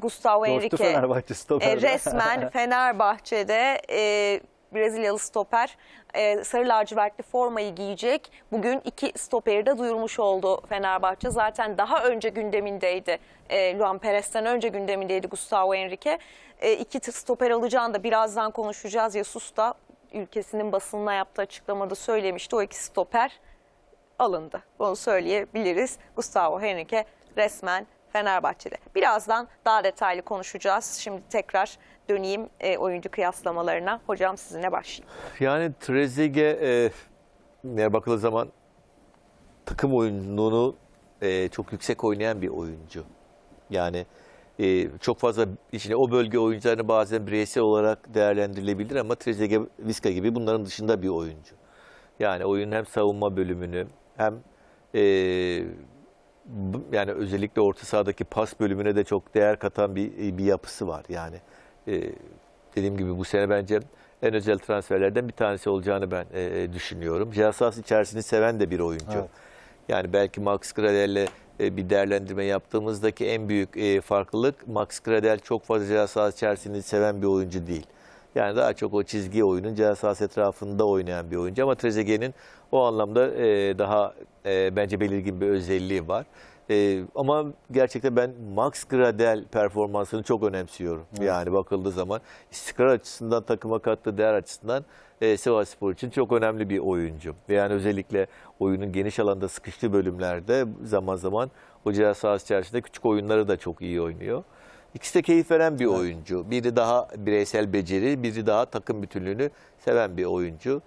Gustavo Fenerbahçe e, resmen Fenerbahçe'de e, Brezilyalı stoper e, sarı lacivertli formayı giyecek. Bugün iki stoperi de duyurmuş oldu Fenerbahçe. Zaten daha önce gündemindeydi. E, Luan Perez'ten önce gündemindeydi Gustavo Henrique. E, iki stoper alacağını da birazdan konuşacağız. Yasus da ülkesinin basınına yaptığı açıklamada söylemişti. O iki stoper alındı. Bunu söyleyebiliriz. Gustavo Henrique resmen Fenerbahçe'de. Birazdan daha detaylı konuşacağız. Şimdi tekrar döneyim e, oyuncu kıyaslamalarına. Hocam sizinle başlayayım. Yani Trezeguet e, ne bakıldığı zaman takım oyununu e, çok yüksek oynayan bir oyuncu. Yani e, çok fazla içine o bölge oyuncularını bazen bireysel olarak değerlendirilebilir ama Trezeguet, Vizca gibi bunların dışında bir oyuncu. Yani oyunun hem savunma bölümünü hem e, yani özellikle orta sahadaki pas bölümüne de çok değer katan bir bir yapısı var. Yani e, dediğim gibi bu sene bence en özel transferlerden bir tanesi olacağını ben e, düşünüyorum. Cihazsız içerisini seven de bir oyuncu. Evet. Yani belki Max Gradel'le e, bir değerlendirme yaptığımızdaki en büyük e, farklılık Max Gradel çok fazla cihazsız içerisini seven bir oyuncu değil. Yani daha çok o çizgi oyunun cihazsız etrafında oynayan bir oyuncu ama Trezeguet'in o anlamda e, daha e, bence belirgin bir özelliği var. E, ama gerçekten ben Max Gradel performansını çok önemsiyorum. Yani bakıldığı zaman istikrar açısından takıma kattığı değer açısından e, Sivasspor için çok önemli bir oyuncu. Yani özellikle oyunun geniş alanda sıkıştığı bölümlerde zaman zaman o ceza sahası içerisinde küçük oyunları da çok iyi oynuyor. İkisi de keyif veren bir oyuncu. Biri daha bireysel beceri, biri daha takım bütünlüğünü seven bir oyuncu.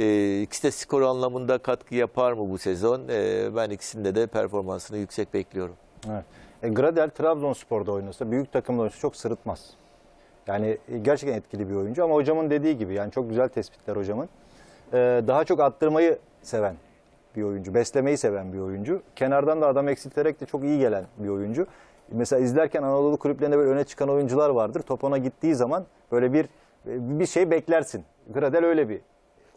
Ee, ikisi de skor anlamında katkı yapar mı bu sezon? Ee, ben ikisinde de performansını yüksek bekliyorum. Evet. E, Gradel Trabzonspor'da oynasa, büyük takımda oynasa çok sırıtmaz. Yani e, gerçekten etkili bir oyuncu ama hocamın dediği gibi yani çok güzel tespitler hocamın. E, daha çok attırmayı seven bir oyuncu, beslemeyi seven bir oyuncu. Kenardan da adam eksilterek de çok iyi gelen bir oyuncu. Mesela izlerken Anadolu kulüplerinde böyle öne çıkan oyuncular vardır. Top ona gittiği zaman böyle bir bir şey beklersin. Gradel öyle bir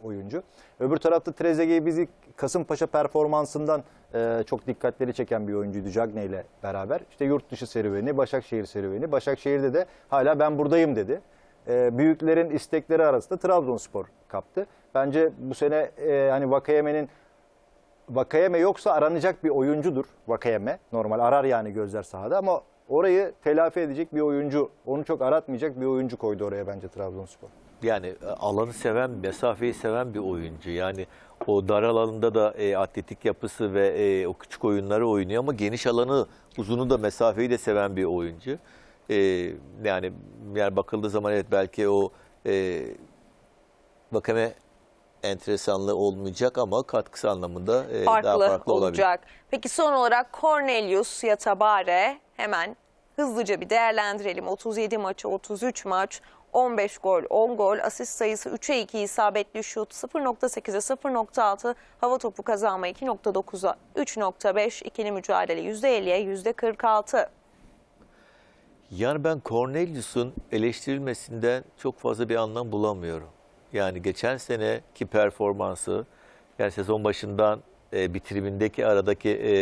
oyuncu. Öbür tarafta Trezeguet bizi Kasımpaşa performansından e, çok dikkatleri çeken bir oyuncuydu Cagney ile beraber. İşte yurt dışı serüveni, Başakşehir serüveni. Başakşehir'de de hala ben buradayım dedi. E, büyüklerin istekleri arasında Trabzonspor kaptı. Bence bu sene e, hani Vakayeme'nin Vakayeme yoksa aranacak bir oyuncudur Vakayeme. Normal arar yani gözler sahada ama orayı telafi edecek bir oyuncu, onu çok aratmayacak bir oyuncu koydu oraya bence Trabzonspor. Yani e, alanı seven, mesafeyi seven bir oyuncu. Yani o dar alanında da e, atletik yapısı ve e, o küçük oyunları oynuyor ama geniş alanı, uzunu da mesafeyi de seven bir oyuncu. E, yani yani bakıldığı zaman evet belki o e, Vakame enteresanlığı olmayacak ama katkısı anlamında e, farklı, daha farklı olabilir. olacak. Peki son olarak Cornelius Yatabare hemen hızlıca bir değerlendirelim. 37 maçı, 33 maç, 15 gol, 10 gol, asist sayısı 3'e 2 isabetli şut, 0.8'e 0.6, hava topu kazanma 2.9'a 3.5, ikili mücadele %50'ye %46. Yani ben Cornelius'un eleştirilmesinden çok fazla bir anlam bulamıyorum. Yani geçen seneki performansı, yani sezon başından e, bitirimindeki aradaki e,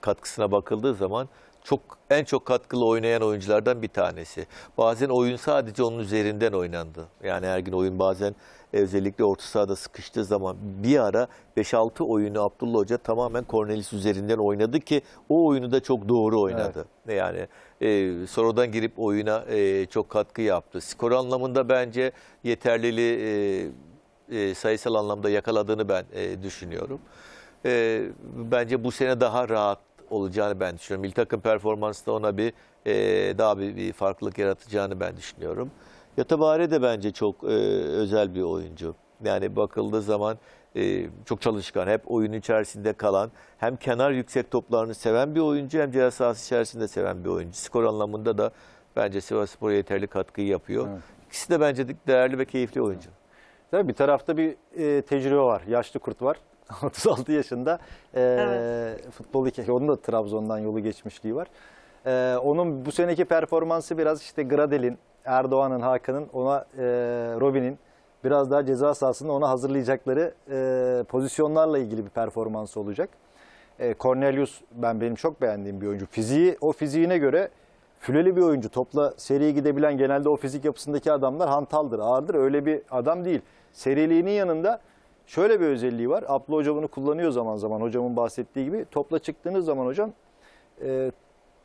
katkısına bakıldığı zaman çok en çok katkılı oynayan oyunculardan bir tanesi. Bazen oyun sadece onun üzerinden oynandı. Yani her gün oyun bazen özellikle orta sahada sıkıştığı zaman bir ara 5-6 oyunu Abdullah Hoca tamamen Cornelius üzerinden oynadı ki o oyunu da çok doğru oynadı. Yani e, sonradan girip oyuna e, çok katkı yaptı. Skor anlamında bence yeterliliği e, e, sayısal anlamda yakaladığını ben e, düşünüyorum. E, bence bu sene daha rahat olacağını ben düşünüyorum. Milli takım performansında ona bir e, daha bir, bir farklılık yaratacağını ben düşünüyorum. Yatabare de bence çok e, özel bir oyuncu. Yani bakıldığı zaman e, çok çalışkan, hep oyun içerisinde kalan, hem kenar yüksek toplarını seven bir oyuncu hem ceza sahası içerisinde seven bir oyuncu. Skor anlamında da bence Sivasspor yeterli katkıyı yapıyor. Evet. İkisi de bence değerli ve keyifli oyuncu. Tabii bir tarafta bir e, tecrübe var. Yaşlı kurt var. 36 yaşında. E, Evet. Futbol hikayesi. Onun da Trabzon'dan yolu geçmişliği var. E, onun bu seneki performansı biraz işte Gradel'in, Erdoğan'ın, Hakan'ın ona e, Robin'in biraz daha ceza sahasında ona hazırlayacakları e, pozisyonlarla ilgili bir performansı olacak. E, Cornelius ben benim çok beğendiğim bir oyuncu. Fiziği o fiziğine göre Füleli bir oyuncu. Topla seriye gidebilen genelde o fizik yapısındaki adamlar hantaldır, ağırdır. Öyle bir adam değil. Seriliğinin yanında şöyle bir özelliği var. Abla Hoca bunu kullanıyor zaman zaman. Hocamın bahsettiği gibi. Topla çıktığınız zaman hocam e,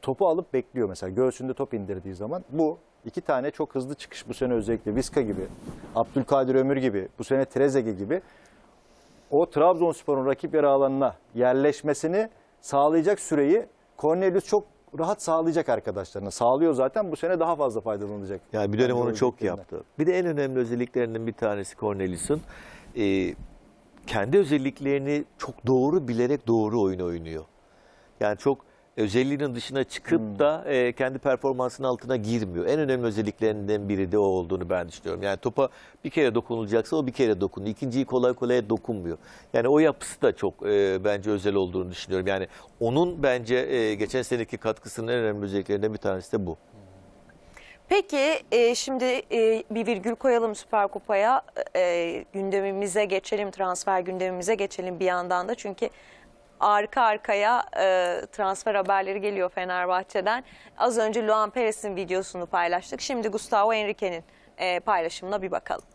topu alıp bekliyor mesela. Göğsünde top indirdiği zaman. Bu iki tane çok hızlı çıkış bu sene özellikle Viska gibi, Abdülkadir Ömür gibi, bu sene Trezeguet gibi o Trabzonspor'un rakip yarı alanına yerleşmesini sağlayacak süreyi Cornelius çok rahat sağlayacak arkadaşlarına. Sağlıyor zaten bu sene daha fazla faydalanacak. Yani bir dönem onu çok yaptı. Bir de en önemli özelliklerinden bir tanesi Cornelius'un e, kendi özelliklerini çok doğru bilerek doğru oyun oynuyor. Yani çok özelliğinin dışına çıkıp Hmm. da e, kendi performansının altına girmiyor. En önemli özelliklerinden biri de o olduğunu ben düşünüyorum. Yani topa bir kere dokunulacaksa o bir kere dokunuyor. İkinciyi kolay kolay dokunmuyor. Yani o yapısı da çok e, bence özel olduğunu düşünüyorum. Yani onun bence e, geçen seneki katkısının en önemli özelliklerinden bir tanesi de bu. Peki e, şimdi e, bir virgül koyalım Süper Kupa'ya. E, gündemimize geçelim, transfer gündemimize geçelim bir yandan da. Çünkü arka arkaya e, transfer haberleri geliyor Fenerbahçe'den. Az önce Luan Perez'in videosunu paylaştık. Şimdi Gustavo Henrique'nin e, paylaşımına bir bakalım.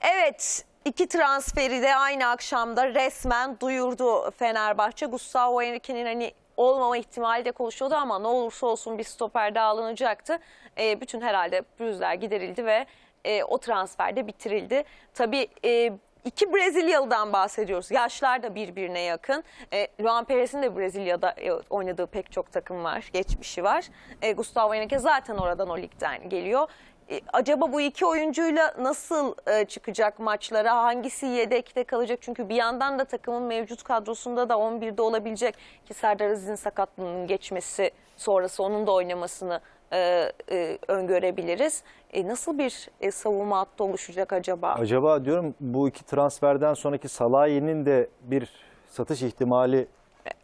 Evet, iki transferi de aynı akşamda resmen duyurdu Fenerbahçe. Gustavo Henrique'nin hani olmama ihtimali de konuşuyordu ama ne olursa olsun bir stoper daha alınacaktı. E, bütün herhalde pürüzler giderildi ve e, o transfer de bitirildi. Tabii e, iki Brezilyalı'dan bahsediyoruz. Yaşlar da birbirine yakın. E, Luan Perez'in de Brezilya'da e, oynadığı pek çok takım var, geçmişi var. E, Gustavo Henrique zaten oradan o ligden geliyor. E, acaba bu iki oyuncuyla nasıl e, çıkacak maçlara? Hangisi yedekte kalacak? Çünkü bir yandan da takımın mevcut kadrosunda da 11'de olabilecek ki Serdar Aziz'in sakatlığının geçmesi sonrası onun da oynamasını e, e, öngörebiliriz. E, nasıl bir e, savunma hattı oluşacak acaba? Acaba diyorum bu iki transferden sonraki Salahi'nin de bir satış ihtimali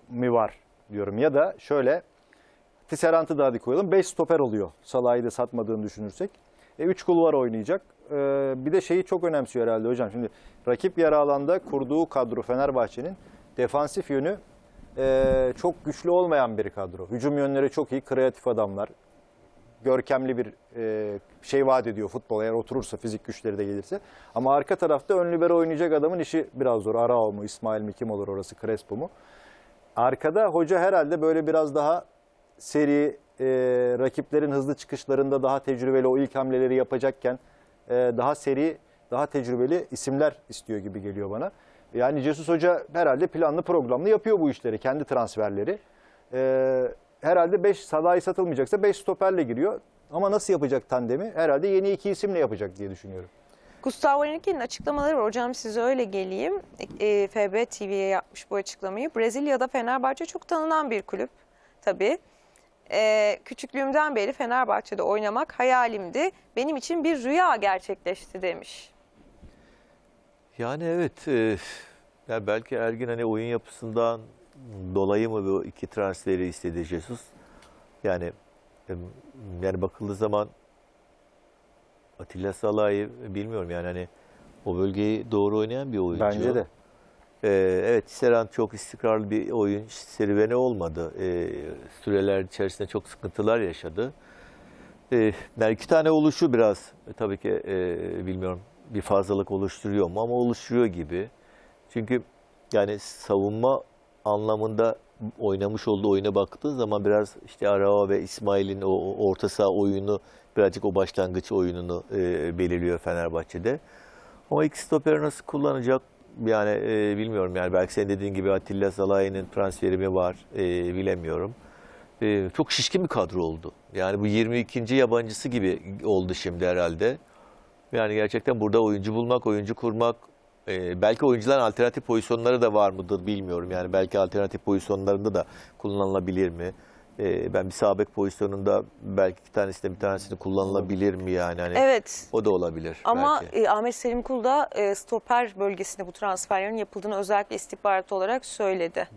mi var diyorum. Ya da şöyle Tisserant'ı da hadi koyalım. 5 stoper oluyor Salah'ı da satmadığını düşünürsek. 3 kulvar oynayacak. E, bir de şeyi çok önemsiyor herhalde hocam. Şimdi rakip yarı alanda kurduğu kadro Fenerbahçe'nin defansif yönü e, çok güçlü olmayan bir kadro. Hücum yönleri çok iyi, kreatif adamlar. Görkemli bir e, şey vaat ediyor futbol eğer oturursa, fizik güçleri de gelirse. Ama arka tarafta ön libero oynayacak adamın işi biraz zor. Arao mu, İsmail mi kim olur orası, Crespo mu? Arkada hoca herhalde böyle biraz daha seri, e, rakiplerin hızlı çıkışlarında daha tecrübeli o ilk hamleleri yapacakken e, daha seri, daha tecrübeli isimler istiyor gibi geliyor bana. Yani Jesus Hoca herhalde planlı programlı yapıyor bu işleri, kendi transferleri. E, herhalde 5 Salah'ı satılmayacaksa 5 stoperle giriyor. Ama nasıl yapacak tandemi? Herhalde yeni iki isimle yapacak diye düşünüyorum. Gustavo Henrique'nin açıklamaları var. Hocam size öyle geleyim. E, FB TV'ye yapmış bu açıklamayı. Brezilya'da Fenerbahçe çok tanınan bir kulüp tabii. E, küçüklüğümden beri Fenerbahçe'de oynamak hayalimdi. Benim için bir rüya gerçekleşti demiş. Yani evet, e, yani belki Ergin hani oyun yapısından dolayı mı bu iki transferi istedi Jesus? Yani yani bakıldığı zaman Atilla Salah'ı bilmiyorum yani hani o bölgeyi doğru oynayan bir oyuncu. Bence de. Ee, evet Serhan çok istikrarlı bir oyun serüveni olmadı. Ee, süreler içerisinde çok sıkıntılar yaşadı. Ee, yani iki tane oluşu biraz e, tabii ki e, bilmiyorum bir fazlalık oluşturuyor mu ama oluşturuyor gibi. Çünkü yani savunma anlamında oynamış olduğu oyuna baktığı zaman biraz işte Arao ve İsmail'in o, orta saha oyunu birazcık o başlangıç oyununu e, belirliyor Fenerbahçe'de. Ama iki stoperi nasıl kullanacak yani e, bilmiyorum yani belki senin dediğin gibi Atilla Salahi'nin transferi mi var e, bilemiyorum. E, çok şişkin bir kadro oldu. Yani bu 22. yabancısı gibi oldu şimdi herhalde. Yani gerçekten burada oyuncu bulmak, oyuncu kurmak, e, belki oyuncuların alternatif pozisyonları da var mıdır bilmiyorum. Yani belki alternatif pozisyonlarında da kullanılabilir mi? E, ben bir sağ bek pozisyonunda belki iki tanesinde bir tanesini kullanılabilir mi yani? Hani Evet. O da olabilir Ama belki. e, Ahmet Selim Kul da e, stoper bölgesinde bu transferlerin yapıldığını özellikle istihbarat olarak söyledi.